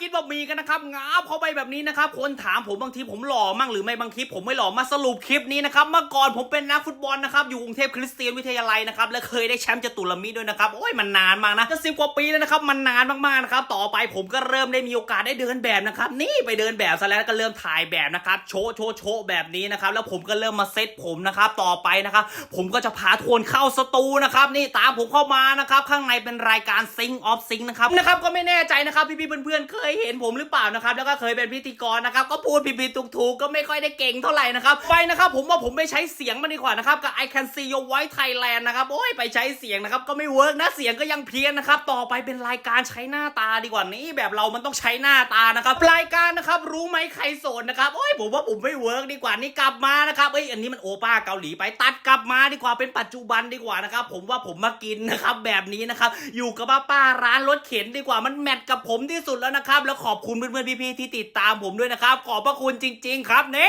กินบะหมี่กันนะครับงาบเข้าไปแบบนี้นะครับคนถามผมบางทีผมหล่อมั่งหรือไม่บางคลิปผมไม่หล่อมาสรุปคลิปนี้นะครับเมื่อก่อนผมเป็นนักฟุตบอลนะครับอยู่กรุงเทพคริสเตียนวิทยาลัยนะครับและเคยได้แชมป์จตุรมิตรด้วยนะครับโอ้ยมันนานมากนะจะสิบกว่าปีแล้วนะครับมันนานมากๆนะครับต่อไปผมก็เริ่มได้มีโอกาสได้เดินแบบนะครับนี่ไปเดินแบบซะแล้วก็เริ่มถ่ายแบบนะครับโชว์โชว์โชว์แบบนี้นะครับแล้วผมก็เริ่มมาเซตผมนะครับต่อไปนะครับผมก็จะพาทวนเข้าสตูนะครับนี่ตามผมเข้ามานะครับข้างในเป็นรายการซิงออฟซิงนะครับนะครับก็ไม่แน่ใจนะครับพี่ๆเพื่อนๆเคยเห็นผมหรือเปล่านะครับ แล้วก็เคยเป็นพิธีกรนะครับ ก็พูดผิดๆถูกๆ ก็ไม่ค่อยได้เก่งเท่าไหร่นะครับ ไปนะครับผมว่าผมไปใช้เสียงมันดีกว่านะครับ กับ I can see your white Thailand นะครับ โอ้ยไปใช้เสียงนะครับ ก็ไม่เวิร์กนะ เสียงก็ยังเพี้ยนนะครับ ต่อไปเป็นรายการใช้หน้าตาดีกว่านี้ แบบเรามันต้องใช้หน้าตานะครับ รายการ นะครับ รู้ไหมใครโสดนะครับโอ้ยผมว่าผมไม่เวิร์กดีกว่านี่กลับมานะครับเอ้ยอันนี้มันโอป้าเกาหลีไปตัดกลับมาดีกว่าเป็นปัจจุบันดีกว่านะครับ ผมว่าผมมากินนะครับ แบบนี้นะครับ อยู่กับป้าป้าร้านรถเข็นดีกว่ามันแมทกับผมที่สุดแล้วนะครับ แล้วขอบคุณเพื่อนๆพี่ๆที่ติดตามผมด้วยนะครับ ขอบพระคุณจริง ๆ ครับเน่